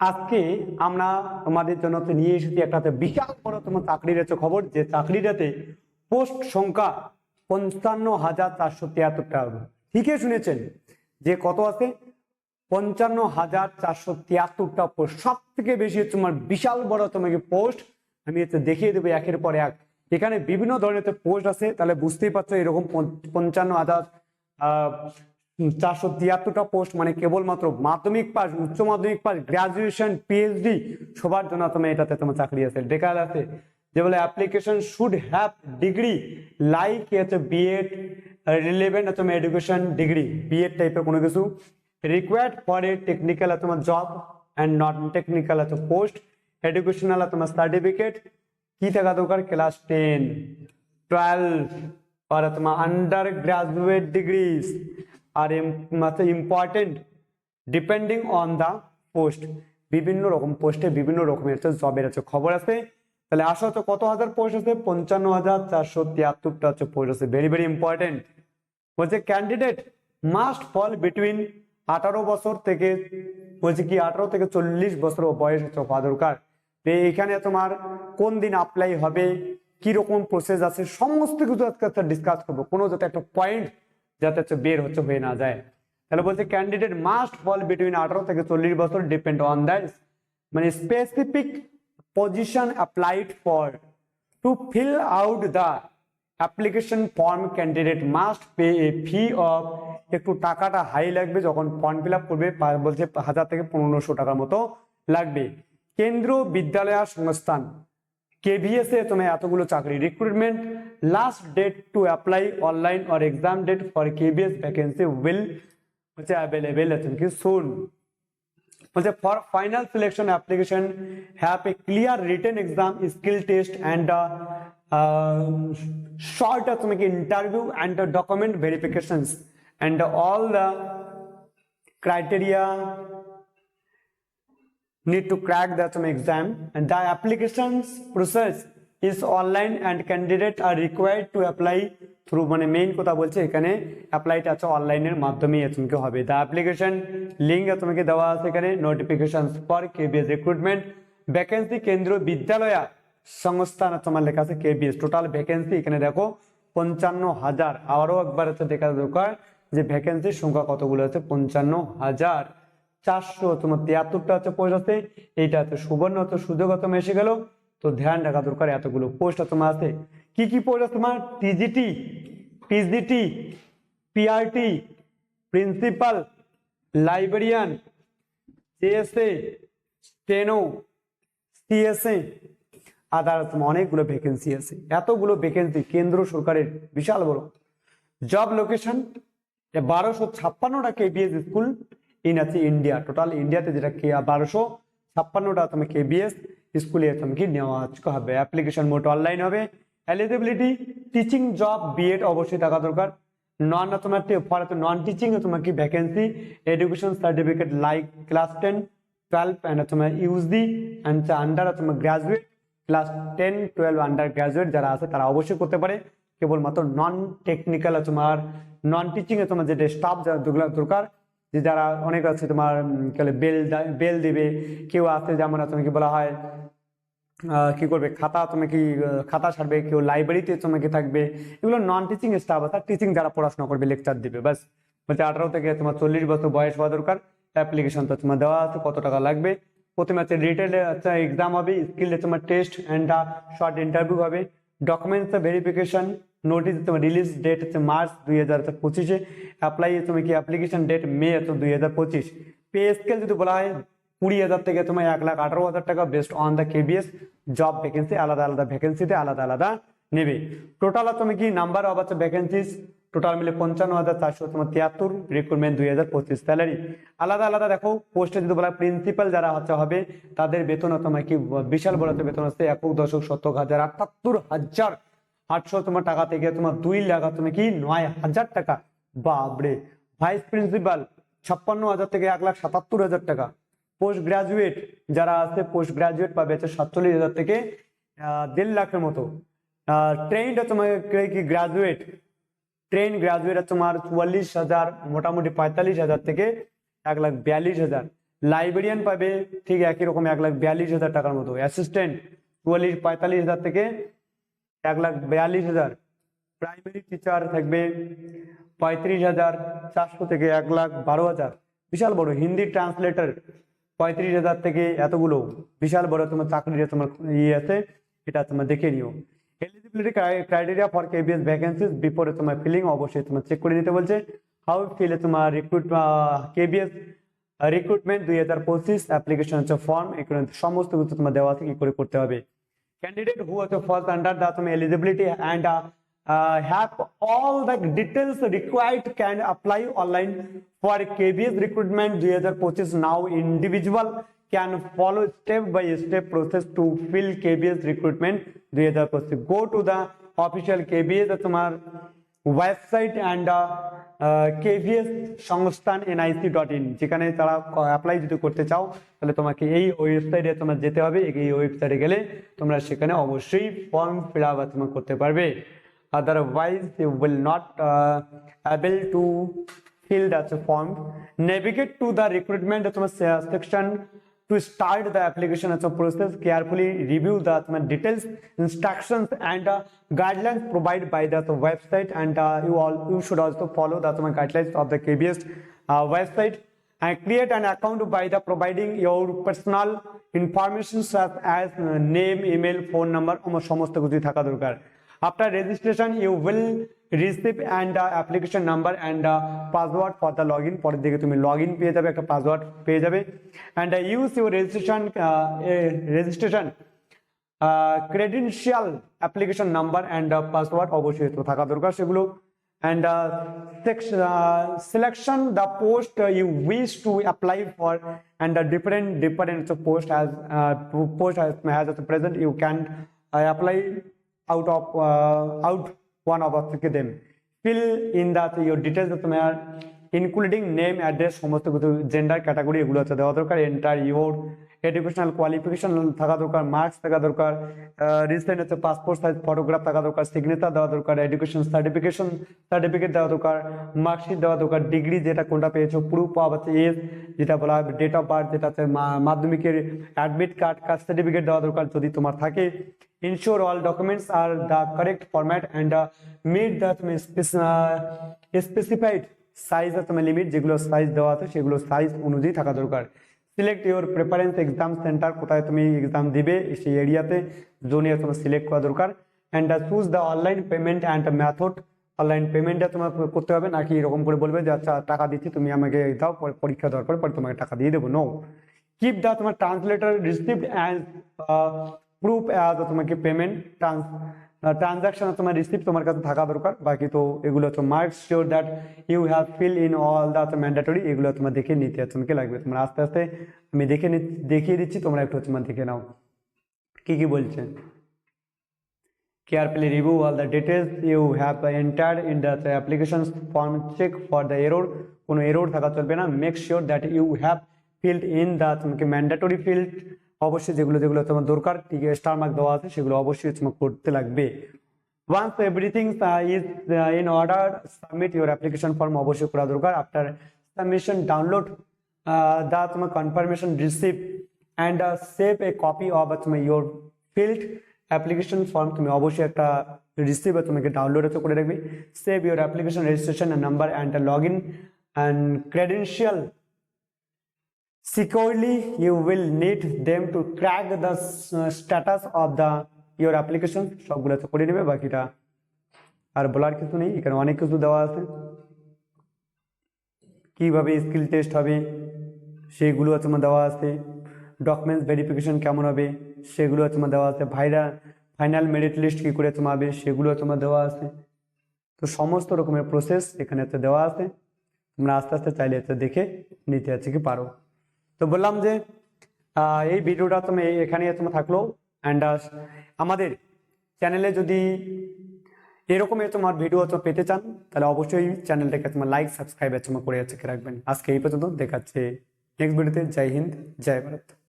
আজকে আমরা তোমাদের জন্য নিয়ে এসেছি একটা বিশাল বড় তোমার চাকরির হচ্ছে খবর, যে চাকরিটাতে পোস্ট সংখ্যা পঞ্চান্ন হাজার চারশো তিয়াত্তরটা ঠিকই শুনেছেন যে কত আছে? পঞ্চান্ন হাজার চারশো তিয়াত্তরটা পোস্ট। সব থেকে বেশি হচ্ছে তোমার বিশাল বড় তোমাকে পোস্ট। আমি হচ্ছে দেখিয়ে দেবো একের পর এক। এখানে বিভিন্ন ধরনের পোস্ট আছে, তাহলে বুঝতেই পারছ এরকম পঞ্চান্ন হাজার চারশো তিয়াত্তরটা পোস্ট মানে কেবলমাত্র মাধ্যমিক পাস উচ্চ মাধ্যমিক পাস গ্রাজুয়েশন পিএইচডি সবার জন্য তোমার এটাতে তোমার চাকরি আছে, বেকার আছে। যে বলে application should have degree like হচ্ছে বিএড রিলেভেন্ট তোমার এডুকেশন ডিগ্রি বিএড টাইপের কোনো কিছু। রিকোয়ার্ড ফর এ টেকনিক্যাল তোমার জব অ্যান্ড নট টেকনিক্যাল আছে পোস্ট এডুকেশনাল তোমার সার্টিফিকেট কি থাকা দরকার? ক্লাস টেন টুয়েলভ আর তোমার under graduate degrees R important depending on the post বিভিন্ন রকম পোস্টে বিভিন্ন রকমের হচ্ছে জবের হচ্ছে খবর আছে তাহলে আসা হচ্ছে কত হাজার পোস্ট আছে পঞ্চান্ন হাজার চারশো তিয়াত্তরটা হচ্ছে পোস্ট আছে ভেরি ভেরি ইম্পর্টেন্ট বলছে ক্যান্ডিডেট মাস্ট ফল বিটুইন আঠারো বছর থেকে, বলছে কি আঠারো থেকে চল্লিশ বছর বয়স হচ্ছে হওয়া দরকার। এখানে তোমার কোন দিন অ্যাপ্লাই হবে কি রকম প্রসেস আছে, সমস্ত কিছু আজকে ডিসকাস করব। কোনো যাতে একটা পয়েন্ট যাতে হচ্ছে বের হচ্ছে হয়ে না যায়। তাহলে বলছে ক্যান্ডিডেট মাস্ট ফল বিটুইন আঠারো থেকে চল্লিশ বছর ডিপেন্ড অন দ্যাট মানে specific position applied for to fill out the application form candidate must pay a fee of একটু টাকাটা হাই লাগবে যখন ফর্ম ফিল আপ করবে বলছে হাজার থেকে পনেরোশো টাকার মতো লাগবে। কেন্দ্রীয় বিদ্যালয় সংস্থান। কেভিএস এ তোমার এতগুলো চাকরি recruitment last date to apply online or exam date for KVS vacancy will হচ্ছে অ্যাভেলেবেল আছে কি শুন বলছে for final selection application have a clear written exam skill test and short তোমাকে interview and document verifications and all the criteria need to crack the some exam, and the applications process is online and candidates are required to apply through মানে main কথা বলছে এখানে অ্যাপ্লাইটা আছে অনলাইনের মাধ্যমেই তোমাকে হবে। দ্য অ্যাপ্লিকেশন লিঙ্ক তোমাকে দেওয়া আছে এখানে notification for KBS recruitment vacancy Kendriya Vidyalaya Sangathan তোমার লেখা আছে কেবিএস টোটাল ভ্যাকেন্সি এখানে দেখো, পঞ্চান্ন হাজার। আবারও একবার হচ্ছে দেখা দরকার যে ভ্যাকেন্সির সংখ্যা কতগুলো আছে? পঞ্চান্ন হাজার। চারশো, তোমার তিয়াত্তরটা হচ্ছে পোস্ট আছে এইটা হচ্ছে সুবর্ণ হচ্ছে সুযোগ তোমার এসে গেল। তো ধ্যান রাখা দরকার এতগুলো পোস্ট তোমার আছে কি কি পোস্ট আছে তোমার? TGT PGT PRT principal librarian CSA steno CSA other তোমার অনেকগুলো ভ্যাকেন্সি আছে। এতগুলো ভ্যাকেন্সি কেন্দ্র সরকারের বিশাল বড়। জব লোকেশন বারোশো ছাপ্পান্নটা কেবিএস স্কুল ইন আছে ইন্ডিয়া টোটাল ইন্ডিয়াতে যেটা কে বারোশো ছাপ্পান্নটা তুমি কেবিএস স্কুলে তোমাকে নেওয়া হবে অ্যাপ্লিকেশন মোট অনলাইন হবে এলিজিবিলিটি টিচিং জব বিএড অবশ্যই থাকা দরকার নন তোমার ফর নন টিচিং তোমার কি vacancy education certificate like class ten twelve and তোমার ইউজি অ্যান্ড আন্ডার তোমার graduate class ten twelve under graduate যারা আছে তারা অবশ্যই করতে পারে কেবলমাত্র নন টেকনিক্যাল তোমার নন টিচিং এ তোমার যেটা স্টাফ যারা দরকার যে যারা অনেক আছে তোমার বেল বেল দিবে, কেউ আছে যেমন তোমাকে বলা হয় কি করবে, খাতা তুমি কি খাতা ছাড়বে কেউ লাইব্রেরিতে তোমাকে থাকবে, এগুলো নন টিচিং স্টাফ আছে টিচিং যারা পড়াশোনা করবে লেকচার দিবে, ব্যাস। বলছে আঠারো থেকে তোমার চল্লিশ বছর বয়স হওয়া দরকার অ্যাপ্লিকেশন তো তোমার দেওয়া আছে, কত টাকা লাগবে? প্রথমে আছে রিটেলে আচ্ছা এক্সাম হবে স্কিলে তোমার টেস্ট অ্যান্ড শর্ট ইন্টারভিউ হবে ডকুমেন্টস ভেরিফিকেশন নোটিস তোমার রিলিজ ডেট হচ্ছে মার্চ দুই হাজার পঁচিশে অ্যাপ্লাই তুমি কি অ্যাপ্লিকেশন ডেট মে হচ্ছে দুই হাজার পঁচিশ। পে স্কেল যদি বলা হয়, কুড়ি হাজার থেকে তোমার এক লাখ আঠারো হাজার টাকা based on the KBS job vacancy আলাদা আলাদা ভ্যাকেন্সিতে আলাদা আলাদা নেবে। টোটাল তুমি কি নাম্বার অফ আছে ভ্যাকেন্সিস টোটাল মিলে পঞ্চান্ন হাজার চারশো তোমার তিয়াত্তর রিক্রুটমেন্ট দুই হাজার পঁচিশ স্যালারি আলাদা আলাদা দেখো পোস্টে যদি বলা প্রিন্সিপাল যারা হচ্ছে হবে, তাদের বেতন তোমার কি বিশাল বড় বেতন আছে একক দশক শতক হাজার আটাত্তর হাজার আটশো তোমার টাকা থেকে তোমার দুই লাখ তুমি কি? নয় হাজার টাকা। বাবরে ভাইস প্রিন্সিপাল ছাপ্পান্ন হাজার থেকে এক লাখ সাতাত্তর হাজার টাকা। পোস্ট গ্রাজুয়েট যারা আছে পোস্ট গ্রাজুয়েট পাবে হচ্ছে সাতচল্লিশ হাজার থেকে দেড় লাখের মতো। ট্রেনটা তোমার কি গ্রাজুয়েট ট্রেন গ্রাজুয়েট তোমার চুয়াল্লিশ হাজার, মোটামুটি পঁয়তাল্লিশ হাজার থেকে এক লাখ বিয়াল্লিশ হাজার। লাইব্রেরিয়ান পাবে ঠিক একই রকম এক লাখ বিয়াল্লিশ হাজার টাকার মতো। অ্যাসিস্ট্যান্ট চুয়াল্লিশ, পঁয়তাল্লিশ হাজার থেকে এক লাখ বিয়াল্লিশ হাজার। প্রাইমারি টিচার থাকবে পঁয়ত্রিশ হাজার চারশো থেকে এক লাখ বারো হাজার। বিশাল বড় হিন্দি ট্রান্সলেটর পঁয়ত্রিশ হাজার থেকে এতগুলো। বিশাল বড় তোমার চাকরির তোমার ইয়ে আছে, এটা তোমার দেখে নিও। Eligibility criteria for KBS vacancies বিপরে তোমার ফিলিং অবশ্যই তোমার চেক করে নিতে বলছে। হাউ ফিলে তোমার রিক্রুট কেবিএস রিক্রুটমেন্ট দুই হাজার পঁচিশ অ্যাপ্লিকেশন হচ্ছে ফর্ম এখানে সমস্ত কিছু তোমার দেওয়া আছে, কি করে করতে হবে। candidate who was first under the some eligibility and uh, uh, have all the details required can apply online for KBS recruitment. 2025 now individual can follow step by step process to fill KBS recruitment. 2025 go to the official KBS website and KVS সংস্থান NIC dot in যেখানে তারা apply যদি করতে চাও, তাহলে তোমাকে এই ওয়েবসাইটে তোমার যেতে হবে। এই ওয়েবসাইটে গেলে তোমরা সেখানে অবশ্যই ফর্ম ফিল আপ তোমার করতে পারবে। Otherwise you will not able to fill that form navigate to the recruitment তোমার section to start the application as a process carefully review the তোমার details instructions and uh, guidelines provided by the website and uh, you all you should also follow the তোমার guidelines of the KBS uh, website and create an account by the providing your personal information such as uh, name email phone number আমার সমস্ত কিছুই থাকা দরকার after registration you will receive and uh, application number and uh, password for the login. পরের দিকে তুমি log পেয়ে যাবে একটা পাসওয়ার্ড পেয়ে যাবে and uh, use your registration uh, eh, registration credential application number and password অবশ্যই তো থাকা দরকার সেগুলো। And selection the post you wish to apply for and the different different post has post has has at present you can apply out of uh, out one of them. Fill in that your details তোমার including name address সমস্ত কিছু gender category এগুলো হচ্ছে দেওয়া দরকার enter your educational qualification থাকা দরকার marks থাকা দরকার রিসেন্ট হচ্ছে পাসপোর্ট সাইজ ফটোগ্রাফ থাকা দরকার সিগনেচার দেওয়া দরকার এডুকেশন সার্টিফিকেশন সার্টিফিকেট দেওয়া দরকার মার্কশিট দেওয়া দরকার ডিগ্রি যেটা কোনটা পেয়েছ প্রুফ অফ হচ্ছে এজ যেটা বলা হয় ডেট অফ বার্থ যেটা হচ্ছে মাধ্যমিকের অ্যাডমিট কার্ড কাস্ট সার্টিফিকেট দেওয়া দরকার যদি তোমার থাকে। Ensure all documents are the correct format and uh, meet the তুমি spec- uh, specified size of তুমি লিমিট যেগুলো সাইজ দেওয়া আছে সেগুলো সাইজ অনুযায়ী থাকা দরকার। Select your preference exam centre কোথায় তুমি এক্সাম দিবে সেই এরিয়াতে জোনে তোমার সিলেক্ট করা দরকার। And choose the online payment and method online পেমেন্টটা তোমার করতে হবে নাকি এরকম করে বলবে যে আচ্ছা টাকা দিচ্ছি তুমি আমাকে দাও পরীক্ষা দেওয়ার পরে তোমাকে টাকা দিয়ে দেবো। নো কিপ দ্য তোমার translator received and proof as তোমাকে পেমেন্ট ট্রান্স ট্রানজাকশন তোমার রিসিপ্ট তোমার কাছে থাকা দরকার। বাকি তো এগুলো তো mark sure that you have fill in all the mandatory এগুলো তোমার দেখে নিতে তোমাকে লাগবে। তোমার আস্তে আস্তে আমি দেখে দেখিয়ে দিচ্ছি, তোমরা একটু তোমার দেখে নাও। কি কি বলছে? carefully review all the details, you have entered in the application form, check for the error কোনো এরর থাকা চলবে না। Make sure that you have filled in the তোমাকে ম্যান্ডেটরি ফিল্ড অবশ্যই যেগুলো যেগুলো তোমার দরকার, ঠিক স্টার মার্ক দেওয়া আছে, সেগুলো অবশ্যই তোমার করতে লাগবে। Once everything is in order submit your application form অবশ্যই করা দরকার। আফটার সাবমিশন ডাউনলোড দ্য তোমার confirmation receive and save a copy of তোমার ইউর ফিল্ড অ্যাপ্লিকেশন ফর্ম তুমি অবশ্যই একটা রিসিভ তোমাকে ডাউনলোড করে রাখবে। Save your application registration number and log in and credential securely you will need them to track the s- status of the, your application. সবগুলো তো করে নেবে, বাকিটা আর বলার কিছু নেই। এখানে অনেক কিছু দেওয়া আছে। কীভাবে স্কিল টেস্ট হবে, সেগুলো তোমার দেওয়া আছে। ডকুমেন্টস ভেরিফিকেশন কেমন হবে, সেগুলো তোমার দেওয়া আছে। ভাইরা ফাইনাল মেরিট লিস্ট কী করে তোমার হবে সেগুলো তোমার দেওয়া আছে। তো সমস্ত রকমের প্রসেস এখানে হচ্ছে দেওয়া আছে। তোমরা আস্তে আস্তে চাইলে দেখে নিতে আছে কি পারো। তো বললাম যে এই ভিডিওটা তুমি এখানে তোমার থাকল অ্যান্ড আমাদের চ্যানেলে যদি এরকম তোমার ভিডিও তো পেতে চান, তাহলে অবশ্যই চ্যানেলটাকে তোমার লাইক সাবস্ক্রাইব তোমার করে আছে রাখবেন। আজকে এই পর্যন্ত, দেখাচ্ছে নেক্সট ভিডিওতে জয় হিন্দ, জয় ভারত।